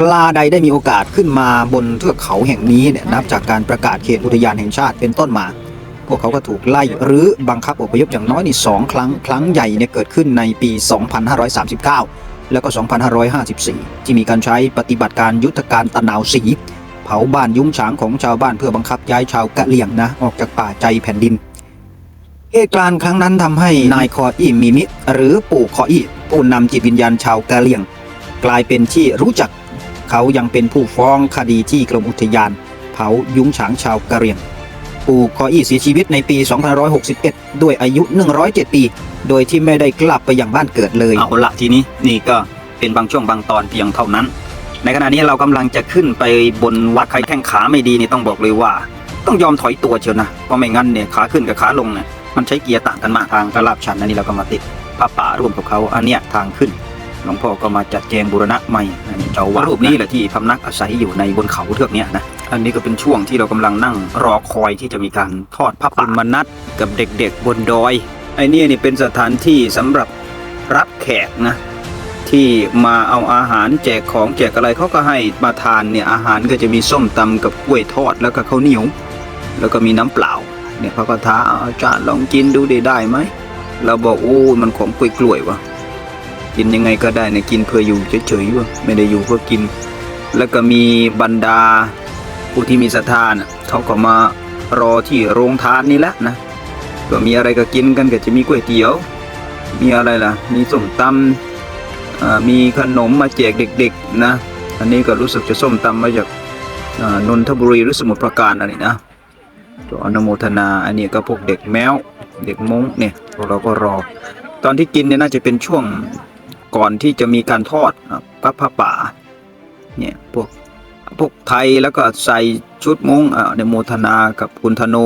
ปลาใดได้มีโอกาสขึ้นมาบนเทือกเขาแห่งนี้เนี่ยนับจากการประกาศเขตอุทยานแห่งชาติเป็นต้นมา พวกเขาก็ถูกไล่หรือบังคับอพยพอย่างน้อยนี่สองครั้งครั้งใหญ่เนี่ยเกิดขึ้นในปี 2539 แล้วก็ 2554 ที่มีการใช้ปฏิบัติการยุทธการตะนาวสี เผาบ้านยุ้งฉางของชาวบ้านเพื่อบังคับย้ายชาวกะเหลี่ยงนะออกจากป่าใจแผ่นดินเหตุการณ์ครั้งนั้นทำให้นายคออี้มีมิหรือปู่คออี้ผู้นำจิตวิญญาณชาวกะเหลี่ยง กลายเป็นที่รู้จัก เขายังเป็นผู้ฟ้องคดีที่กรมอุทยาน เผายุ้งฉางชาวกะเหรี่ยง ปู่คออี้เสียชีวิตในปี 2561 ด้วยอายุ 107 ปี โดยที่ไม่ได้กลับไปยังบ้านเกิดเลย เอาละทีนี้นี่ก็เป็นบางช่วงบางตอนเพียงเท่านั้น ในขณะนี้เรากำลังจะขึ้นไปบนวัดใครแข้งขาไม่ดีนี่ต้องบอกเลยว่า ต้องยอมถอยตัวเชียวนะเพราะไม่งั้นเนี่ยขาขึ้นกับขาลงเนี่ยมันใช้เกียร์ต่างกันมากทางกระลาบชันอันนี้เราก็มาติดผ้าป่าร่วมกับเขาอันเนี้ยทางขึ้น หลวงพ่อก็มาจัดแจงบูรณะใหม่เจ้าว่ารูปนี้แหละที่พำนักอาศัยอยู่ในบนเขาเทือกเนี้ยนะอันนี้ก็เป็นช่วงที่เรากำลังนั่งรอคอยที่จะมีการทอดผ้าป่ามานัดกับเด็กๆบนดอยไอ้เนี่ยนี่เป็นสถานที่สำหรับรับแขกนะที่มาเอาอาหารแจกของแจกอะไรเขาก็ให้มาทานเนี่ยอาหารก็จะมีส้มตำกับกล้วยทอดแล้วก็ข้าวเหนียว แล้วก็มีน้ำเปล่าเนี่ยเขาก็ท้าอาจารย์ลองกินดูได้ไดไหมเราบอกโอ้มันของกล้วยกล้วยๆวะ กินยังไงก็ได้เนี่ยกินเพื่ออยู่เฉยๆวะไม่ได้อยู่เพื่อกิน แล้วก็มีบรรดาผู้ที่มีศรัทธาน่ะเขาก็มารอที่โรงทานนี่แหละนะก็มีอะไรก็กินกันก็จะมีก๋วยเตี๋ยว มีอะไรล่ะ มีส้มตำมีขนมมาแจกเด็กๆนะอันนี้ก็รู้สึกจะส้มตำมาจากนนทบุรีหรือสมุทรปราการอะไรนะตัวอนุโมทนาอันนี้ก็พวกเด็กแมวเด็กมงเนี่ยพวกเราก็รอ ตอนที่กินเนี่ยน่าจะเป็นช่วง ก่อนที่จะมีการทอดอะพระผ้าป่าเนี่ยพวกพวกไทยแล้วก็ใส่ชุดมงอ่าอนุโมทนากับคุณธโน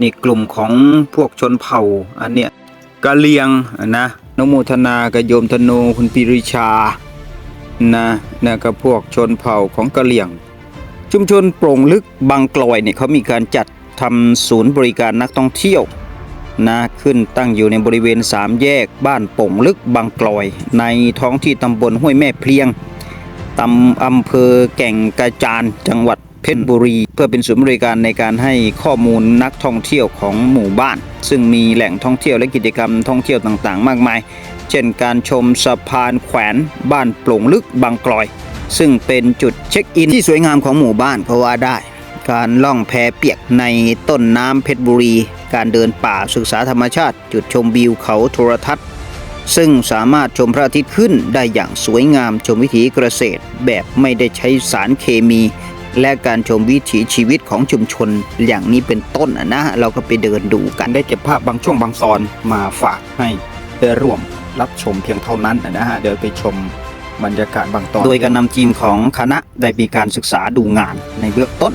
นี่กลุ่มของพวกชนเผ่าอันเนี้ยกะเลียงนะนโมทนากับโยมธโนคุณปิริชานะนะกับพวกชนเผ่าของกะเหลี่ยง ชุมชนโปร่งลึกบางกลอยเนี่ยเขามีการจัดทำศูนย์บริการนักท่องเที่ยว นะขึ้นตั้งอยู่ในบริเวณสามแยกบ้านโป่งลึกบางกลอย ในท้องที่ตำบลห้วยแม่เพลียงตำอำเภอแก่งกระจานจังหวัดเพชรบุรี เพื่อเป็นศูนย์บริการในการให้ข้อมูลนักท่องเที่ยวของหมู่บ้าน ซึ่งมีแหล่งท่องเที่ยวและกิจกรรมท่องเที่ยวต่างๆ มากมาย เช่นการชมสะพานแขวนบ้านโปร่งลึกบางกลอย ซึ่งเป็นจุดเช็คอินที่สวยงามของหมู่บ้านก็ว่าได้ การล่องแพเปียกในต้นน้ำเพชรบุรี การเดินป่าศึกษาธรรมชาติ จุดชมวิวเขาโทรทัศน์ ซึ่งสามารถชมพระอาทิตย์ขึ้นได้อย่างสวยงามชมวิถีเกษตร แบบไม่ได้ใช้สารเคมี และการชมวิถีชีวิตของชุมชนอย่างนี้เป็นต้นะนะเราก็ไปเดินดูกันได้เก็บภาพบางช่วงบางตอนมาฝากให้ได้ร่วมรับชมเพียงเท่านั้นนะฮะเดี๋ยวไปชมบรรยากาศบางตอน โดยการนำทีมของคณะได้มีการศึกษาดูงานในเบื้องต้น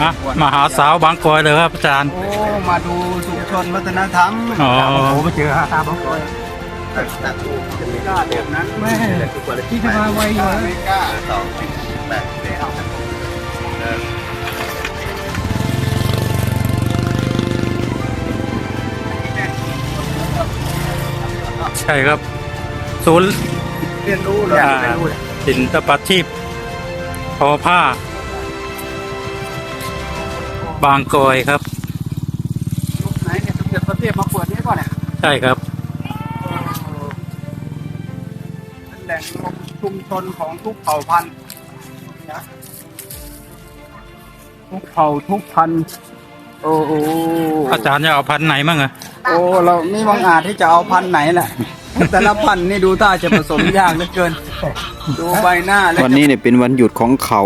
มามาหาสาวบางกอยเลยครับอาจารย์ โอ้มาดูชุมชนวัฒนธรรมอ๋อ โอ้โหมาเจอตาบังกอยจะไม่กล้าแบบนั้นแม่ที่จะมาไวอยู่ไม่กล้าสองแบบใช่ครับ ศูนย์เรียนรู้เลยอ่าเรียนรู้เลย ศิลปาชีพทอผ้า บางกอยครับยุคไหนเนี่ยสมเด็จพระเทพมาเปิดนี่ก่อนเนี่ยใช่ครับเป็นแหล่งรวมชุมชนของทุกเผ่าพันธุ์นะทุกเผ่าทุกพันธุ์โอ้โหอาจารย์จะเอาพันธุ์ไหนมั่งอะโอ้เรานี่บางอาจที่จะเอาพันธุ์ไหนแหละแต่ละพันธุ์นี่ดูท่าจะผสมยากเหลือเกิน ดูใบหน้าแล้ววันนี้เนี่ยเป็นวันหยุดของเขา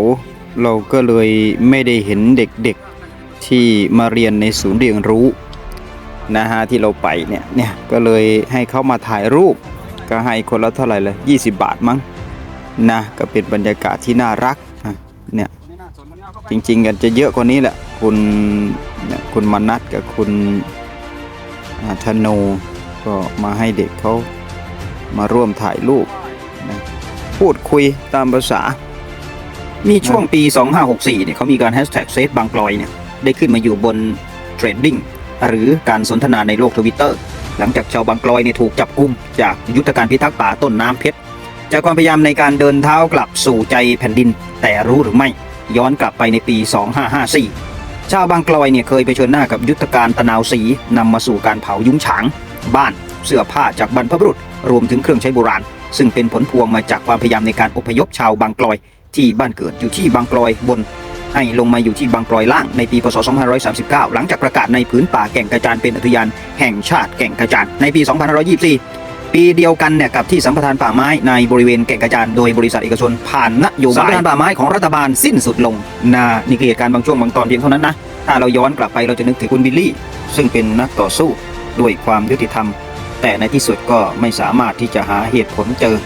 เราก็เลยไม่ได้เห็นเด็กๆ ที่มาเรียนในศูนย์เรียนรู้นะฮะที่เราไปเนี่ยเนี่ยก็เลยให้เขามาถ่ายรูป ก็ให้คนละเท่าไหร่เลย20 บาทมั้งนะก็เป็นบรรยากาศที่น่ารักอะเนี่ยจริงๆกันจะเยอะกว่านี้แหละคุณเนี่ยคุณมนัทกับคุณธโนก็มาให้เด็กเขามาร่วมถ่ายรูปนะพูดคุยตามภาษา มีช่วงปี 2564เนี่ยเขามีการแฮชแท็กเซฟบางกลอยเนี่ย ได้ขึ้นมาอยู่บนเทรดดิ้งหรือการสนทนาในโลกทวิตเตอร์หลังจากชาวบางกลอยเนี่ยถูกจับกุมจากยุทธการพิทักษ์ป่าต้นน้ำเพชรจากความพยายามในการเดินเท้ากลับสู่ใจแผ่นดิน แต่รู้หรือไม่ย้อนกลับไปในปี 2554 ชาวบางกลอยเนี่ยเคยเชิญหน้ากับยุทธการตะนาวสีนำมาสู่การเผายุ้งฉาง บ้านเสื้อผ้าจากบรรพบุรุษ รวมถึงเครื่องใช้โบราณ ซึ่งเป็นผลพวงมาจากความพยายามในการอพยพชาวบางกลอย ที่บ้านเกิดอยู่ที่บางกลอยบน ให้ลงมาอยู่ที่บางกลอยล่างในปีพศ 2539 หลังจากประกาศในผืนป่าแก่งกระจานเป็นอุทยานแห่งชาติแก่งกระจานในปี 2524ปีเดียวกันเนี่ยกับที่สัมปทานป่าไม้ในบริเวณแก่งกระจานโดยบริษัทเอกชนผ่านนโยบายสัมปทานป่าไม้ของรัฐบาลสิ้นสุดลงนานี่คือเหตุการณ์บางช่วงบางตอนเพียงเท่านั้นนะ ถ้าเราย้อนกลับไปเราจะนึกถึงคุณบิลลี่ ซึ่งเป็นนักต่อสู้ด้วยความยุติธรรม แต่ในที่สุดก็ไม่สามารถที่จะหาเหตุผลเจอ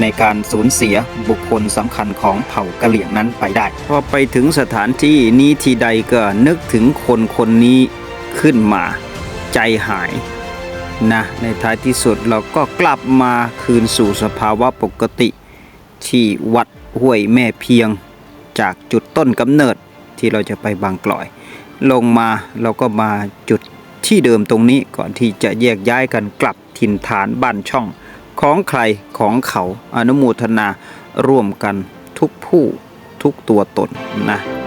ในการสูญเสียบุคคลสำคัญของเผ่ากะเหลี่ยงนั้นไปได้ พอไปถึงสถานที่นี้ทีใดก็นึกถึงคนคนนี้ขึ้นมาใจหายนะในท้ายที่สุดเราก็กลับมาคืนสู่สภาวะปกติ ที่วัดห้วยแม่เพียง จากจุดต้นกำเนิดที่เราจะไปบางกลอย ลงมาเราก็มาจุดที่เดิมตรงนี้ก่อนที่จะแยกย้ายกันกลับถิ่นฐานบ้านช่อง ของใครของเขาอนุโมทนาร่วมกันทุกผู้ทุกตัวตนนะ